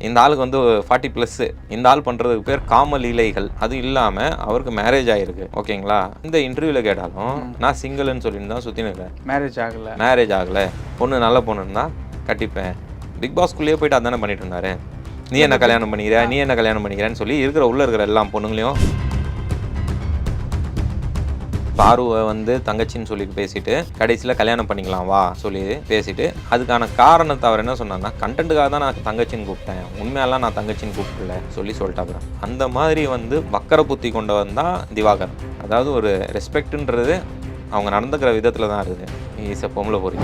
இந்த ஆளுக்கு வந்து ஃபார்ட்டி ப்ளஸ்ஸு இந்த ஆள் பண்ணுறதுக்கு பேர் காம லீலைகள் அது இல்லாமல் அவருக்கு மேரேஜ் ஆகிருக்கு ஓகேங்களா? இந்த இன்டர்வியூவில் கேட்டாலும் நான் சிங்கிள்னு சொல்லிட்டு தான் சுற்றி நிற்கிறேன் மேரேஜ் ஆகல. மேரேஜ் ஆகலை. பொண்ணு நல்ல பொண்ணுன்னு தான் கட்டிப்பேன் பிக் பாஸ்குள்ளேயே போயிட்டு அதானே பண்ணிட்டு இருந்தாரு. நீ என்ன கல்யாணம் பண்ணிக்கிற? நீ என்ன கல்யாணம் பண்ணிக்கிறேன்னு சொல்லி இருக்கிற உள்ள இருக்கிற எல்லா பொண்ணுங்களையும் பாருவை வந்து தங்கச்சின்னு சொல்லிட்டு பேசிட்டு கடைசியில் கல்யாணம் பண்ணிக்கலாம் வா சொல்லி பேசிட்டு அதுக்கான காரணத்தை அவர் என்ன சொன்னார்னா கண்டென்ட்டுக்காக தான் நான் தங்கச்சின்னு கூப்பிட்டேன். உண்மையெல்லாம் நான் தங்கச்சின்னு கூப்பிடல சொல்லி சொல்லிட்டாப்புற அந்த மாதிரி வந்து வக்கர புத்தி கொண்டவன் தான் திவாகர். அதாவது ஒரு ரெஸ்பெக்ட்ன்றது அவங்க நடந்துக்கிற விதத்தில் தான் இருக்குது. இஸ் பொம்பளை பொறி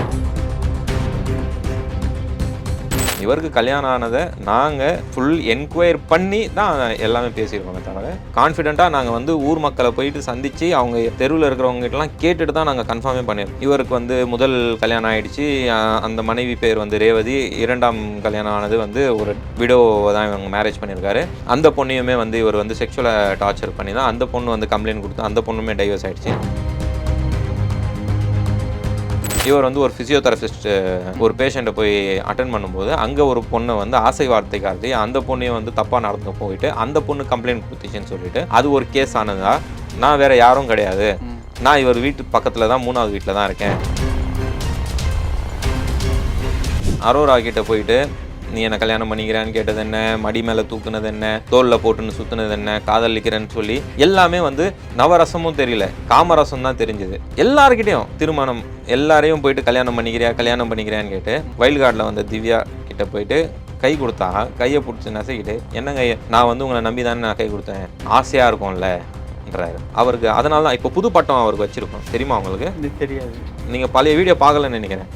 இவருக்கு கல்யாணம் ஆனதை நாங்கள் ஃபுல் என்கொயர் பண்ணி தான் எல்லாமே பேசியிருக்கோமே தவிர கான்ஃபிடென்ட்டாக நாங்கள் வந்து ஊர் மக்களை போயிட்டு சந்தித்து அவங்க தெருவில் இருக்கிறவங்ககிட்டலாம் கேட்டுட்டு தான் நாங்கள் கன்ஃபார்மே பண்ணியிருக்கோம். இவருக்கு வந்து முதல் கல்யாணம் ஆகிடுச்சு அந்த மனைவி பேர் வந்து ரேவதி. இரண்டாம் கல்யாணம் ஆனது வந்து ஒரு விடோவை தான் இவங்க மேரேஜ் பண்ணியிருக்காரு. அந்த பொண்ணையுமே வந்து இவர் வந்து செக்ஷுவலாக டார்ச்சர் பண்ணி தான் அந்த பொண்ணு வந்து கம்ப்ளைண்ட் கொடுத்து அந்த பொண்ணுமே டைவர்ஸ் ஆகிடுச்சு இவர் வந்து ஒரு ஃபிசியோதெரபிஸ்ட் ஒரு பேஷண்ட்டை போய் அட்டன் பண்ணும்போது அங்கே ஒரு பொண்ணை வந்து ஆசை வார்த்தை காட்டி அந்த பொண்ணையும் வந்து தப்பாக நடந்து போயிட்டு அந்த பொண்ணு கம்ப்ளைண்ட் கொடுத்துச்சுன்னு சொல்லிட்டு அது ஒரு கேஸ் ஆனதா? நான் வேற யாரும் கிடையாது. நான் இவர் வீட்டு பக்கத்தில் தான் மூணாவது வீட்டில் தான் இருக்கேன். அரோரா கிட்ட போயிட்டு நீ என்ன கல்யாணம் பண்ணிக்கிறேன்னு கேட்டது என்ன? மடி மேலே தூக்குனது என்ன? தோலில் போட்டுன்னு சுற்றுனது என்ன? காதலிக்கிறேன்னு சொல்லி எல்லாமே வந்து நவரசமும் தெரியல. காமரசம் தான் தெரிஞ்சது. எல்லாருக்கிட்டையும் திருமணம் எல்லாரையும் போயிட்டு கல்யாணம் பண்ணிக்கிறியா? கல்யாணம் பண்ணிக்கிறியான்னு கேட்டு வைல்ட் கார்டில் வந்த திவ்யா கிட்ட போயிட்டு கை கொடுத்தா கையை பிடிச்சி நசைக்கிட்டு என்னங்க நான் வந்து உங்களை நம்பி தானே நான் கை கொடுத்தேன்? ஆசையாக இருக்கும்லன்றாரு அவருக்கு அதனால தான் இப்போ புது பட்டம் அவருக்கு வச்சிருக்கோம். தெரியுமா உங்களுக்கு? இது தெரியாது. நீங்கள் பழைய வீடியோ பார்க்கலன்னு நினைக்கிறேன்.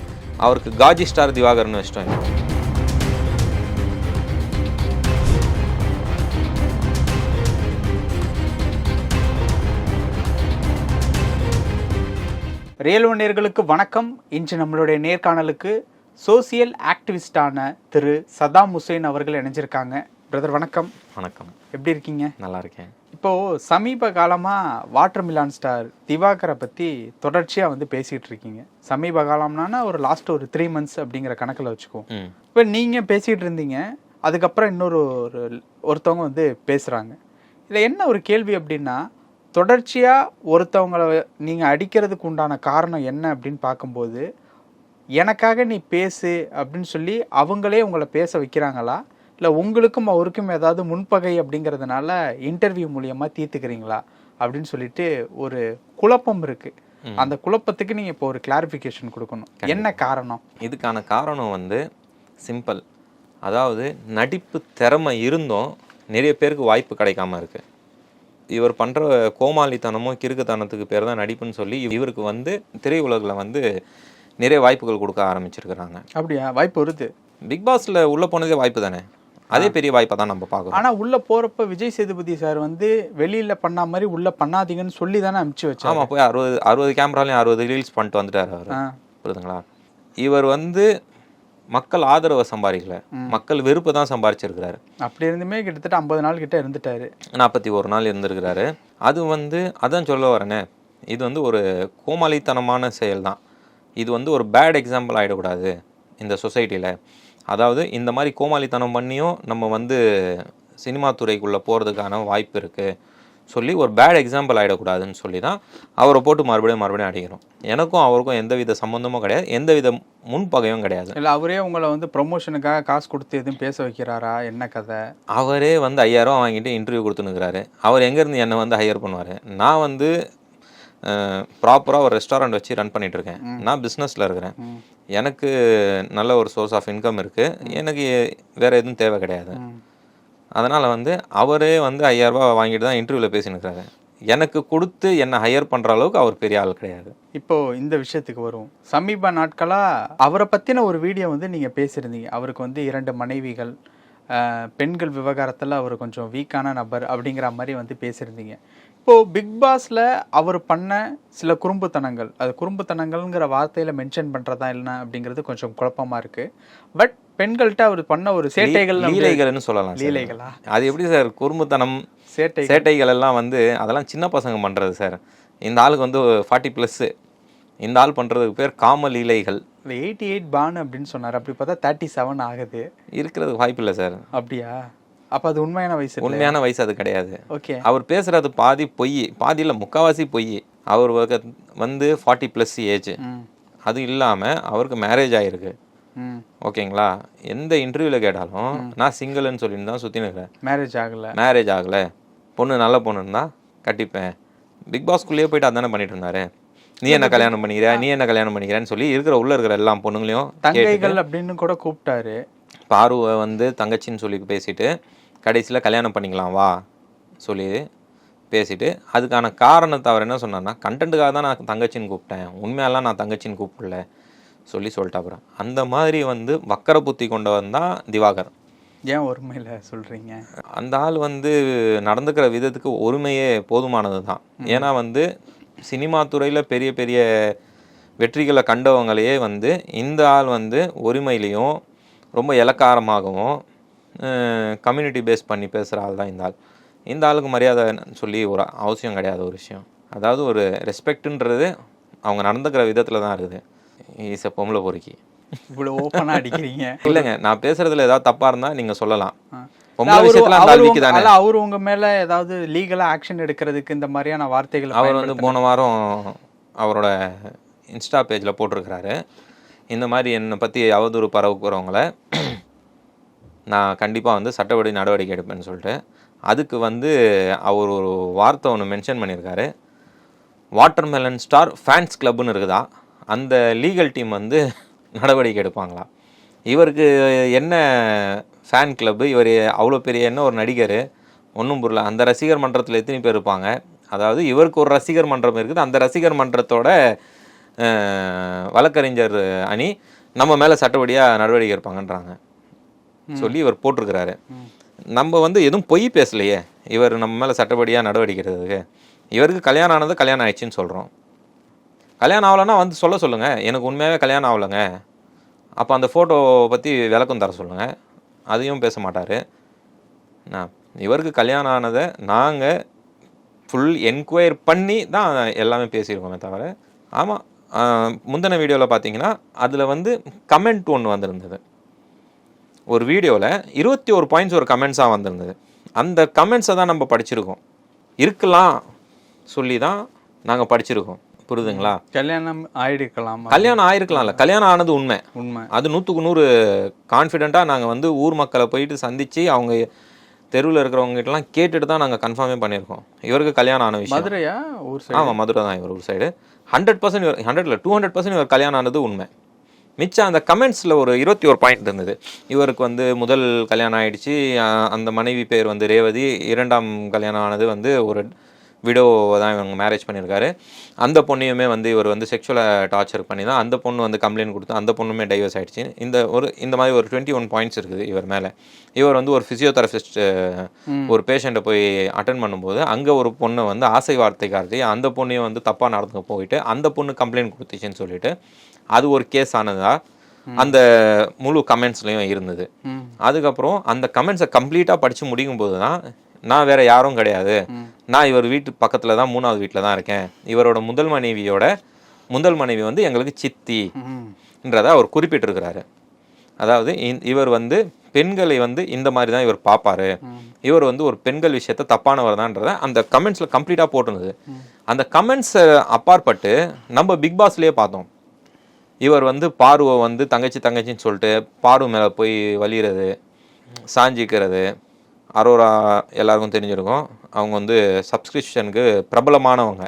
அவருக்கு காஜி ஸ்டார் திவாகர்னு வச்சிட்டோம் ரியல் நேயர்களுக்கு வணக்கம். இன்று நம்மளுடைய நேர்காணலுக்கு சோசியல் ஆக்டிவிஸ்டான திரு சதாம் ஹுசேன் அவர்கள் இணைஞ்சிருக்காங்க. பிரதர் வணக்கம். வணக்கம். எப்படி இருக்கீங்க? நல்லா இருக்கேன் இப்போ சமீப காலமா வாட்டர் மிலான் ஸ்டார் திவாகரை பத்தி தொடர்ச்சியா வந்து பேசிட்டு இருக்கீங்க. சமீப காலம்னா ஒரு லாஸ்ட் ஒரு த்ரீ மந்த்ஸ் அப்படிங்கிற கணக்குல வச்சுக்கோ. ம். இப்போ நீங்க பேசிட்டு இருந்தீங்க. அதுக்கப்புறம் இன்னொரு ஒரு ஒருத்தவங்க வந்து பேசுறாங்க. இதுல என்ன ஒரு கேள்வி அப்படின்னா தொடர்ச்சியா ஒருத்தவங்கள நீங்க அடிக்கிறதுக்கு உண்டான காரணம் என்ன அப்படின்னு பார்க்கும்போது எனக்காக நீ பேசு அப்படின்னு சொல்லி அவங்களே உங்களை பேச வைக்கிறாங்களா? இல்லை உங்களுக்கும் அவருக்கும் ஏதாவது முன்பகை அப்படிங்கிறதுனால இன்டர்வியூ மூலியமா தீர்த்துக்கிறீங்களா? அப்படின்னு சொல்லிட்டு ஒரு குழப்பம் இருக்கு. அந்த குழப்பத்துக்கு நீங்க இப்போ ஒரு கிளாரிஃபிகேஷன் கொடுக்கணும். என்ன காரணம்? இதுக்கான காரணம் வந்து சிம்பிள் அதாவது நடிப்பு திறமை இருந்தும் நிறைய பேருக்கு வாய்ப்பு கிடைக்காம இருக்கு. இவர் பண்ணுற கோமாளித்தனமும் கிறுக்குத்தனத்துக்கு பேர் தான் நடிப்புன்னு சொல்லி இவருக்கு வந்து திரையுலகில் வந்து நிறைய வாய்ப்புகள் கொடுக்க ஆரம்பிச்சிருக்கிறாங்க. அப்படியா? வாய்ப்பு வருது. பிக் பாஸ்ல உள்ள போனதே வாய்ப்பு தானே? அதே பெரிய வாய்ப்பை தான் நம்ம பார்க்குறோம். ஆனா உள்ள போறப்ப விஜய் சேதுபதி சார் வந்து வெளியில பண்ணா மாதிரி உள்ள பண்ணாதீங்கன்னு சொல்லி தானே அனுப்பிச்சு வச்சாரு. ஆமா போய் அறுபது அறுபது கேமராலையும் அறுபது ரீல்ஸ் பண்ணிட்டு வந்துட்டாரு அவர். புரியுதுங்களா? இவர் வந்து மக்கள் ஆதரவை சம்பாதிக்கல. மக்கள் வெறுப்பை தான் சம்பாரிச்சிருக்கிறாரு அப்படி இருந்துமே கிட்டத்தட்ட ஐம்பது நாள் கிட்ட இருந்துட்டாரு. நாற்பத்தி ஒரு நாள் இருந்திருக்கிறாரு. அது வந்து அதான் சொல்ல வரேனே இது வந்து ஒரு கோமாளித்தனமான செயல் தான் இது வந்து ஒரு பேட் எக்ஸாம்பிள் ஆகிடக்கூடாது இந்த சொசைட்டியில் அதாவது இந்த மாதிரி கோமாளித்தனம் பண்ணியும் நம்ம வந்து சினிமா துறைக்குள்ளே போகிறதுக்கான வாய்ப்பு இருக்குது சொல்லி ஒரு பேட் எக்ஸாம்பிள் ஆகிடக்கூடாதுன்னு சொல்லி தான் அவரை போட்டு மறுபடியும் மறுபடியும் அடிக்கிறோம். எனக்கும் அவருக்கும் எந்தவித சம்மந்தமும் கிடையாது. எந்தவித முன்பகையும் கிடையாது. இல்ல அவரே உங்களை வந்து ப்ரொமோஷனுக்காக காசு கொடுத்து எதுவும் பேச வைக்கிறாரா? என்ன கதை? அவரே வந்து ஐயாயிரம் வாங்கிட்டு இன்டர்வியூ கொடுத்துனுக்குறாரு அவர் எங்கேருந்து என்னை வந்து ஹையர் பண்ணுவார்? நான் வந்து ப்ராப்பராக ஒரு ரெஸ்டாரண்ட் வச்சு ரன் பண்ணிட்டு இருக்கேன் நான் பிஸ்னஸில் இருக்கிறேன். எனக்கு நல்ல ஒரு சோர்ஸ் ஆஃப் இன்கம் இருக்குது எனக்கு வேற எதுவும் தேவை கிடையாது. அதனால் வந்து அவரே வந்து ஐயாயிரரூபா வாங்கிட்டு தான் இன்டர்வியூவில் பேசினுக்கிறாரு. எனக்கு கொடுத்து என்னை ஹையர் பண்ணுற அளவுக்கு அவர் பெரிய ஆள் கிடையாது. இப்போது இந்த விஷயத்துக்கு வரும் சமீப நாட்களாக அவரை பற்றின ஒரு வீடியோ வந்து நீங்கள் பேசியிருந்தீங்க. அவருக்கு வந்து இரண்டு மனைவிகள் பெண்கள் விவகாரத்தில் அவர் கொஞ்சம் வீக்கான நபர் அப்படிங்கிற மாதிரி வந்து பேசியிருந்தீங்க. இப்போது பிக் பாஸில் அவர் பண்ண சில குறும்புத்தனங்கள் அது குறும்புத்தனங்கள்ங்கிற வார்த்தையில் மென்ஷன் பண்ணுறதா இல்லைனா அப்படிங்கிறது கொஞ்சம் குழப்பமா இருக்குது பட் பெண்கள்கிட்ட அவர் பண்ண ஒரு சேட்டைகள் லீலைகள்னு சொல்லலாம். லீலைகளா? அது எப்படி சார்? குறும்புத்தனம் சேட்டை சேட்டைகள் எல்லாம் வந்து அதெல்லாம் சின்ன பசங்க பண்ணுறது சார். இந்த ஆளுக்கு வந்து ஃபார்ட்டி ப்ளஸ்ஸு இந்த ஆள் பண்ணுறதுக்கு பேர் காமலீலைகள் இல்லை எயிட்டி எயிட் பான் அப்படின்னு சொன்னார். அப்படி பார்த்தா தேர்ட்டி செவன் ஆகுது. இருக்கிறதுக்கு வாய்ப்பு இல்லை சார். அப்படியா? அப்போ அது உண்மையான வயசு உண்மையான வயசு அது கிடையாது. ஓகே. அவர் பேசுறது பாதி பொய் பாதி இல்லை முக்காவாசி பொய். அவர் வந்து ஃபார்ட்டி ப்ளஸ் ஏஜ் அது இல்லாமல் அவருக்கு மேரேஜ் ஆகிருக்கு ஓகேங்களா? எந்த இன்டர்வியூவில் கேட்டாலும் நான் சிங்கிள்னு சொல்லிட்டு தான் இருக்கிறேன் மேரேஜ் ஆகலை. மேரேஜ் ஆகலை. பொண்ணு நல்ல பொண்ணுன்னா கட்டிப்பேன். பிக் பாஸ்குள்ளேயே போயிட்டு அதானே பண்ணிட்டு இருந்தாரு? நீ என்ன கல்யாணம் பண்ணிக்கிற? நீ என்ன கல்யாணம் பண்ணிக்கிறேன்னு சொல்லி இருக்கிற உள்ள இருக்கிற எல்லா பொண்ணுங்களையும் தங்கைகள் அப்படின்னு கூட கூப்பிட்டாரு. பார்வை வந்து தங்கச்சின்னு சொல்லி பேசிட்டு கடைசியில் கல்யாணம் பண்ணிக்கலாம் வா சொல்லி பேசிட்டு அதுக்கான காரணத்தை அவர் என்ன சொன்னார்னா கண்டென்ட்டுக்காக தான் நான் தங்கச்சின்னு கூப்பிட்டேன். உண்மையெல்லாம் நான் தங்கச்சின்னு கூப்பிடல. சொல்லி சொல்லிட்டா அப்புறம் அந்த மாதிரி வந்து வக்கர புத்தி கொண்டவன் தான் திவாகர். ஏன் ஒருமையில் சொல்கிறீங்க அந்த ஆள் வந்து நடந்துக்கிற விதத்துக்கு ஒருமையே போதுமானது தான். ஏன்னா வந்து சினிமா துறையில் பெரிய பெரிய வெற்றிகளை கண்டவங்களையே வந்து இந்த ஆள் வந்து ஒருமையிலையும் ரொம்ப இலக்காரமாகவும் கம்யூனிட்டி பேஸ் பண்ணி பேசுகிற ஆள் தான் இந்த ஆள். இந்த ஆளுக்கு மரியாதை சொல்லி ஒரு அவசியம் கிடையாது ஒரு விஷயம். அதாவது ஒரு ரெஸ்பெக்ட்ன்றது அவங்க நடந்துக்கிற விதத்தில் தான் இருக்குது. ஈஸ பொம்பளை பொறுக்கி. இவ்வளோ ஓப்பனாக அடிக்கிறீங்க. இல்லைங்க நான் பேசுறதுல ஏதாவது தப்பாக இருந்தால் நீங்கள் சொல்லலாம். அவரு உங்க மேல ஏதாவது லீகலா ஆக்ஷன் எடுக்கிறதுக்கு இந்த மாதிரியான வார்த்தைகள் அவர் வந்து போன வாரம் அவரோட இன்ஸ்டா பேஜில் போட்டிருக்கிறாரு. இந்த மாதிரி என்னை பற்றி அவதூறு பரவுக்கிறவங்கள நான் கண்டிப்பாக வந்து சட்டப்படி நடவடிக்கை எடுப்பேன்னு சொல்லிட்டு அதுக்கு வந்து அவர் ஒரு வார்த்தை ஒன்று மென்ஷன் பண்ணியிருக்காரு. வாட்டர்மெலன் ஸ்டார் ஃபேன்ஸ் கிளப்னு இருக்குதா? அந்த லீகல் டீம் வந்து நடவடிக்கை எடுப்பாங்களா? இவருக்கு என்ன ஃபேன் கிளப்பு இவர் அவ்வளோ பெரிய என்ன ஒரு நடிகர்? ஒன்றும் புரியல. அந்த ரசிகர் மன்றத்தில் எத்தனை பேர் இருப்பாங்க? அதாவது இவருக்கு ஒரு ரசிகர் மன்றம் இருக்குது. அந்த ரசிகர் மன்றத்தோட வழக்கறிஞர் அணி நம்ம மேலே சட்டப்படியாக நடவடிக்கை எடுப்பாங்கன்றாங்க. சொல்லி இவர் போட்டிருக்கிறாரு. நம்ம வந்து எதுவும் பொய் பேசலையே. இவர் நம்ம மேலே சட்டப்படியாக நடவடிக்கை எடுக்கிறதுக்கு இவருக்கு கல்யாணம் ஆனது கல்யாணம் ஆயிடுச்சுன்னு சொல்கிறோம் கல்யாணம் ஆகலைன்னா வந்து சொல்ல சொல்லுங்கள் எனக்கு உண்மையாகவே கல்யாணம் ஆகலைங்க. அப்போ அந்த ஃபோட்டோவை பற்றி விளக்கம் தர சொல்லுங்கள் அதையும் பேச மாட்டார். நான் இவருக்கு கல்யாணம் ஆனதை நாங்கள் ஃபுல் என்கொயர் பண்ணி தான் எல்லாமே பேசியிருக்கோமே தவிர ஆமாம் முந்தின வீடியோவில் பார்த்தீங்கன்னா அதில் வந்து கமெண்ட் ஒன்று வந்திருந்தது. ஒரு வீடியோவில் இருபத்தி ஒரு பாயிண்ட்ஸ் ஒரு கமெண்ட்ஸாக வந்திருந்தது. அந்த கமெண்ட்ஸை தான் நம்ம படிச்சிருக்கோம். இருக்கலாம் சொல்லி தான் நாங்கள் படிச்சிருக்கோம். புரியுதுங்களா? கல்யாணம் ஆயிடுக்கலாமா கல்யாணம் ஆயிருக்கலாம்ல. கல்யாணம் ஆனது உண்மை. உண்மை. அது நூற்றுக்கு நூறு கான்ஃபிடெண்ட்டாக நாங்கள் வந்து ஊர் மக்களை போயிட்டு சந்தித்து அவங்க தெருவில் இருக்கிறவங்ககிட்டலாம் கேட்டுட்டு தான் நாங்கள் கன்ஃபார்மே பண்ணியிருக்கோம். இவருக்கு கல்யாணம் ஆன விஷயம். மதுரையா? ஊர் சைடு? ஆமாம் மதுரை தான் இவர் ஒரு சைடு. ஹண்ட்ரட் பர்சன்ட் இவர் ஹண்ட்ரட்ல டூ ஹண்ட்ரட் பர்சன்ட் இவர் கல்யாணம் ஆனது உண்மை. மிச்சம் அந்த கமெண்ட்ஸில் ஒரு இருபத்தி ஒரு பாயிண்ட் இருந்தது. இவருக்கு வந்து முதல் கல்யாணம் ஆயிடுச்சு. அந்த மனைவி பேர் வந்து ரேவதி. இரண்டாம் கல்யாணம் ஆனது வந்து ஒரு விடோவை தான் இவங்க மேரேஜ் பண்ணியிருக்காரு. அந்த பொண்ணையுமே வந்து இவர் வந்து செக்ஷுவலாக டார்ச்சர் பண்ணி தான் அந்த பொண்ணு வந்து கம்ப்ளைண்ட் கொடுத்து அந்த பொண்ணுமே டைவர்ஸ் ஆயிடுச்சு. இந்த ஒரு இந்த மாதிரி ஒரு டுவெண்ட்டி ஒன் பாயிண்ட்ஸ் இருக்குது இவர் மேலே. இவர் வந்து ஒரு ஃபிசியோதெரபிஸ்ட் ஒரு பேஷண்ட்டை போய் அட்டன் பண்ணும்போது அங்கே ஒரு பொண்ணை வந்து ஆசை வார்த்தை காட்டி அந்த பொண்ணையும் வந்து தப்பாக நடந்துக்க போயிட்டு அந்த பொண்ணு கம்ப்ளைண்ட் கொடுத்துச்சுன்னு சொல்லிட்டு அது ஒரு கேஸ் ஆனதா அந்த முழு கமெண்ட்ஸ்லையும் இருந்தது. அதுக்கப்புறம் அந்த கமெண்ட்ஸை கம்ப்ளீட்டாக படித்து முடிக்கும் போது தான் நான் வேற யாரும் கிடையாது. நான் இவர் வீட்டு பக்கத்தில் தான் மூணாவது வீட்டில் தான் இருக்கேன். இவரோட முதல் மனைவியோட முதல் மனைவி வந்து எங்களுக்கு சித்தி என்றதை அவர் குறிப்பிட்டிருக்கிறாரு. அதாவது இவர் வந்து பெண்களை வந்து இந்த மாதிரி தான் இவர் பார்ப்பாரு இவர் வந்து ஒரு பெண்கள் விஷயத்த தப்பானவர் தான்றத அந்த கமெண்ட்ஸில் கம்ப்ளீட்டாக போட்டிருந்தது. அந்த கமெண்ட்ஸை அப்பாற்பட்டு நம்ம பிக் பாஸ்லேயே பார்த்தோம். இவர் வந்து பார்வை வந்து தங்கச்சி தங்கச்சின்னு சொல்லிட்டு பார்வை மேலே போய் வலிகிறது சாஞ்சிக்கிறது அரோரா எல்லாருக்கும் தெரிஞ்சிருக்கும். அவங்க வந்து சப்ஸ்கிரிப்ஷனுக்கு பிரபலமானவங்க.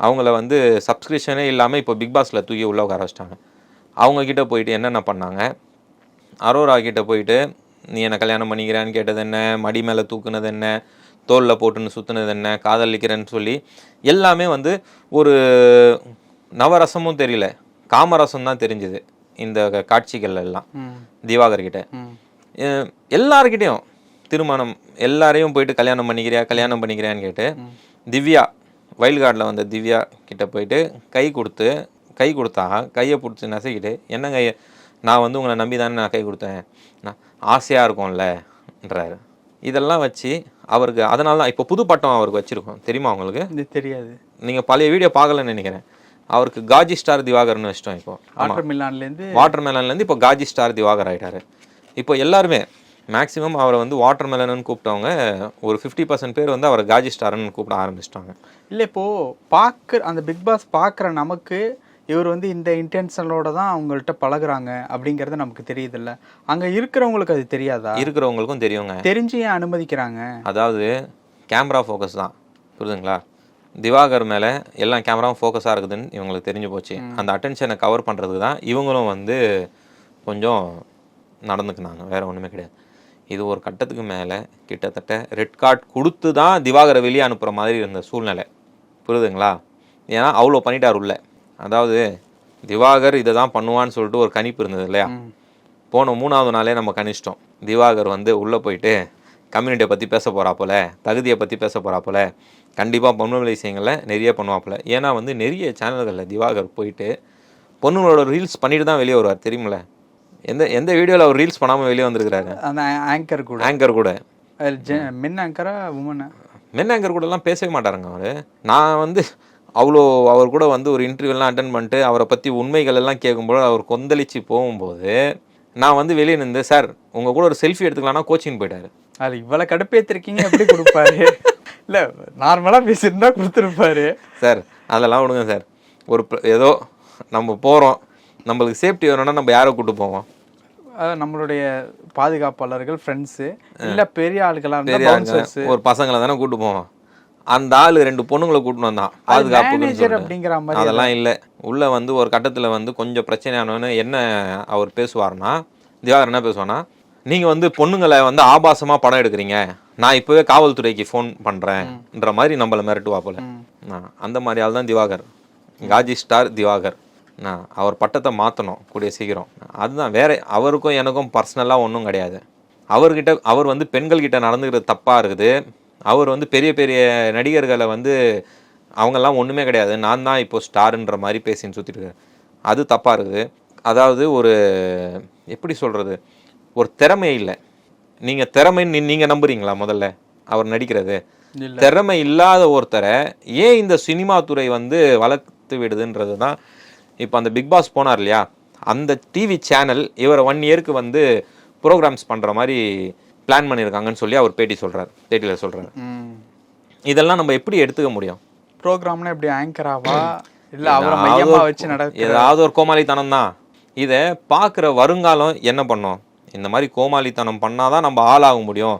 அவங்கள வந்து சப்ஸ்கிரிப்ஷனே இல்லாமல் இப்போ பிக் பாஸில் தூக்கி உள்ள உட்கார வச்சிட்டாங்க. அவங்க கிட்ட போயிட்டு என்னென்ன பண்ணாங்க? அரோரா கிட்ட போயிட்டு நீ என்ன கல்யாணம் பண்ணிக்கிறேன்னு கேட்டது என்ன? மடி மேலே தூக்குனது என்ன? தோலில் போட்டுன்னு சுற்றுனது என்ன? காதலிக்கிறேன்னு சொல்லி எல்லாமே வந்து ஒரு நவரசமும் தெரியல. காமரசம் தான் தெரிஞ்சுது. இந்த காட்சிகள் எல்லாம். ம். திவாகர் கிட்ட ம். அஹ் எல்லார்கிட்டயும். திருமணம் எல்லாரையும் போயிட்டு கல்யாணம் பண்ணிக்கிறியா கல்யாணம் பண்ணிக்கிறியான்னு கேட்டு திவ்யா வைல்ட் கார்டில் வந்த திவ்யா கிட்ட போயிட்டு கை கொடுத்து கை கொடுத்தா கையை பிடிச்சி நசைக்கிட்டு என்னங்க நான் வந்து உங்களை நம்பி தானே நான் கை கொடுத்தேன். நான் ஆசையாக இருக்கும்லன்றாரு இதெல்லாம் வச்சு அவருக்கு அதனால தான் இப்போ புது பட்டம் அவருக்கு வச்சுருக்கோம். தெரியுமா உங்களுக்கு? இது தெரியாது. நீங்கள் பழைய வீடியோ பார்க்கலன்னு நினைக்கிறேன். அவருக்கு காஜி ஸ்டார் திவாகர்னு வச்சிட்டோம் இப்போ. வாட்டர் மில்லான்லேருந்து வாட்டர் மெலன்லேருந்து இப்போ காஜி ஸ்டார் திவாகர் ஆயிட்டாரு. இப்போ எல்லாருமே மேக்ஸிமம் அவரை வந்து வாட்டர் மெலன்னு கூப்பிட்டவங்க ஒரு ஃபிஃப்டி பர்சன்ட் பேர் வந்து அவரை காஜி ஸ்டார்னு கூப்பிட ஆரம்பிச்சிட்டாங்க. இல்லை இப்போ பார்க்குற அந்த பிக் பாஸ் பார்க்குற நமக்கு இவர் வந்து இந்த இன்டென்ஷனோட தான் அவங்கள்ட்ட பழகுறாங்க அப்படிங்கிறது நமக்கு தெரியுதுல்ல. அங்கே இருக்கிறவங்களுக்கு அது தெரியாதா? இருக்கிறவங்களுக்கும் தெரியுங்க. தெரிஞ்சு ஏன் அனுமதிக்கிறாங்க? அதாவது கேமரா ஃபோக்கஸ் தான். புரியுதுங்களா? திவாகர் மேலே எல்லா கேமராவும் ஃபோக்கஸாக இருக்குதுன்னு இவங்களுக்கு தெரிஞ்சு போச்சு. அந்த அட்டென்ஷனை கவர் பண்ணுறதுக்கு தான் இவங்களும் வந்து கொஞ்சம் நடந்துக்கினாங்க. வேற ஒன்றுமே கிடையாது. இது ஒரு கட்டத்துக்கு மேலே கிட்டத்தட்ட ரெட் கார்டு கொடுத்து தான் திவாகரை வெளியே அனுப்புகிற மாதிரி இருந்த சூழ்நிலை. புரியுதுங்களா? ஏன்னா அவ்வளோ பண்ணிட்டார் உள்ள. அதாவது திவாகர் இதை தான் பண்ணுவான்னு சொல்லிட்டு ஒரு கணிப்பு இருந்தது இல்லையா? போன மூணாவது நாளே நம்ம கணிச்சிட்டோம். திவாகர் வந்து உள்ளே போயிட்டு கம்யூனிட்டியை பற்றி பேச போகிறாப்புல தகுதியை பற்றி பேச போகிறாப்புல கண்டிப்பாக பொண்ணுங்களை விஷயங்களில் நிறைய பண்ணுவாப்புல ஏன்னா வந்து நிறைய சேனல்களில் திவாகர் போயிட்டு பொண்ணுங்களோட ரீல்ஸ் பண்ணிட்டு தான் வெளியே வருவார் தெரியுமில்ல? எந்த எந்த வீடியோவில் அவர் ரீல்ஸ் பண்ணாமல் வெளியே வந்திருக்கிறாரு? அந்த ஆங்கர் கூட. ஆங்கர் கூட. மென் ஆங்கரா உமனா மென் ஆங்கர் கூடலாம் பேசவே மாட்டாருங்க அவர். நான் வந்து அவ்வளோ அவர் கூட வந்து ஒரு இன்டர்வியூலாம் அட்டன் பண்ணிட்டு அவரை பற்றி உண்மைகள் எல்லாம் கேட்கும்போது அவர் கொந்தளிச்சு போகும்போது நான் வந்து வெளியே நின்று சார் உங்கள் கூட ஒரு செல்ஃபி எடுத்துக்கலாம்னா கோச்சிங் போயிட்டாரு. அது இவ்வளவு கடுப்பேத்திருக்கீங்க எப்படி கொடுப்பாரு? இல்ல நார்மலா பேசியிருந்தா கொடுத்துருப்பாரு. சார் அதெல்லாம் விடுங்க சார். ஒரு ஏதோ நம்ம போகிறோம் நம்மளுக்கு சேஃப்டி வேணும்னா நம்ம யாரை கூட்டு போவோம்? நம்மளுடைய பாதுகாப்பாளர்கள் ஃப்ரெண்ட்ஸு இல்ல பெரிய இருந்தா பெரிய ஒரு பசங்களை தானே கூட்டு போவோம். அந்த ஆளு ரெண்டு பொண்ணுங்களை கூட்டின்னு வந்தான். சொல்லிட்டு. அப்படிங்கிற மாதிரி அதெல்லாம் இல்லை. உள்ள வந்து ஒரு கட்டத்துல வந்து கொஞ்சம் பிரச்சனையானவனு என்ன அவர் பேசுவார்னா திவாகர் என்ன பேசுவானா நீங்க வந்து பொண்ணுங்களை வந்து ஆபாசமா படம் எடுக்கிறீங்க. நான் இப்பவே காவல்துறைக்கு ஃபோன் பண்றேன்ற மாதிரி நம்மள மிரட்டுவா போல. அந்த மாதிரி ஆள் தான் திவாகர். காஜி ஸ்டார் திவாகர். நான் அவர் பட்டத்தை மாற்றணும் கூடிய சீக்கிரம். அதுதான் வேற அவருக்கும் எனக்கும் பர்சனலாக ஒன்றும் கிடையாது. அவர்கிட்ட அவர் வந்து பெண்கள்கிட்ட நடந்துக்கிறது தப்பாக இருக்குது. அவர் வந்து பெரிய பெரிய நடிகர்களை வந்து அவங்கெல்லாம் ஒன்றுமே கிடையாது. நான் தான் இப்போ ஸ்டாருன்ற மாதிரி பேசின்னு சுற்றிட்டு இருக்காரு அது தப்பாக இருக்குது. அதாவது ஒரு எப்படி சொல்கிறது ஒரு திறமை இல்லை. நீங்கள் திறமைன்னு நீங்கள் நம்புறீங்களா முதல்ல? அவர் நடிக்கிறது. திறமை இல்லாத ஒருத்தரை ஏன் இந்த சினிமா துறை வந்து வளர்த்து விடுதுன்றது தான் இப்போ அந்த பிக் பாஸ் போனார் இல்லையா? அந்த டிவி சேனல் இவரை ஒன் இயருக்கு வந்து ப்ரோக்ராம்ஸ் பண்ணுற மாதிரி பிளான் பண்ணியிருக்காங்கன்னு சொல்லி அவர் பேட்டி சொல்கிறார் பேட்டியில் சொல்கிறார் இதெல்லாம் நம்ம எப்படி எடுத்துக்க முடியும்? ப்ரோக்ராம்னா எப்படி ஆங்கராவா இல்ல அவரை வச்சு நடக்க ஏதாவது ஒரு கோமாளித்தனம் தான். இதை பார்க்குற வருங்காலம் என்ன பண்ணும்? இந்த மாதிரி கோமாளித்தனம் பண்ணாதான் நம்ம ஆளாக முடியும்.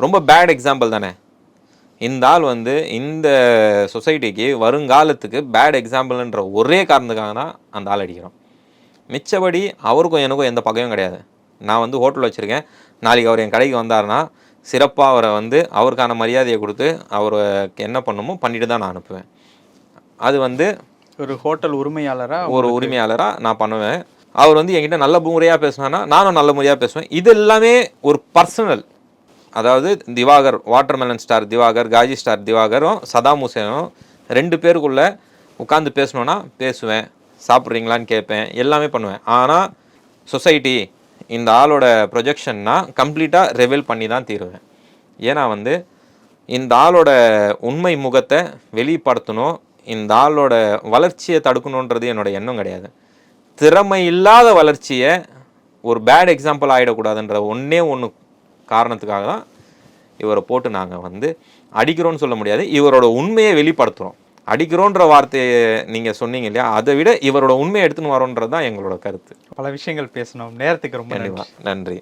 ரொம்ப பேட் எக்ஸாம்பிள் தானே. இந்த ஆள் வந்து இந்த சொசைட்டிக்கு வருங்காலத்துக்கு பேட் எக்ஸாம்பிள்ன்ற ஒரே காரணத்துக்காக தான் அந்த ஆள் அடிக்கிறோம். மிச்சபடி அவருக்கும் எனக்கும் எந்த பகையும் கிடையாது. நான் வந்து ஹோட்டல் வச்சுருக்கேன். நாளைக்கு அவர் என் கடைக்கு வந்தாருன்னா சிறப்பாக அவரை வந்து அவருக்கான மரியாதையை கொடுத்து அவருக்கு என்ன பண்ணுமோ பண்ணிட்டு தான் நான் அனுப்புவேன். அது வந்து ஒரு ஹோட்டல் உரிமையாளரா ஒரு உரிமையாளராக நான் பண்ணுவேன். அவர் வந்து என்கிட்ட நல்ல முறையாக பேசினான்னா நானும் நல்ல முறையாக பேசுவேன். இது எல்லாமே ஒரு பர்சனல் அதாவது Diwakar watermelon star Diwakar Kaji star திவாகரும் Saddam ஹுசேனும் ரெண்டு பேருக்குள்ளே உட்காந்து பேசணுன்னா பேசுவேன் சாப்பிட்றீங்களான்னு கேட்பேன் எல்லாமே பண்ணுவேன். ஆனால் சொசைட்டி இந்த ஆளோட ப்ரொஜெக்ஷன்னா கம்ப்ளீட்டாக ரெவெல் பண்ணி தான் தீருவேன். ஏன்னா வந்து இந்த ஆளோட உண்மை முகத்தை வெளிப்படுத்தணும் இந்த ஆளோட வளர்ச்சியை தடுக்கணுன்றது என்னோட எண்ணம் கிடையாது. திறமை இல்லாத வளர்ச்சியை ஒரு பேட் எக்ஸாம்பிள் ஆகிடக்கூடாதுன்ற ஒன்றே ஒன்று காரணத்துக்காக தான் இவரை போட்டு நாங்கள் வந்து அடிக்கிறோன்னு சொல்ல முடியாது. இவரோட உண்மையை வெளிப்படுத்துகிறோம் அடிக்கிறோன்ற வார்த்தையை நீங்கள் சொன்னீங்க இல்லையா? அதை விட இவரோட உண்மையை எடுத்துன்னு வரோன்றது தான் எங்களோட கருத்து. பல விஷயங்கள் பேசணும் நேரத்துக்கு ரொம்ப நன்றி.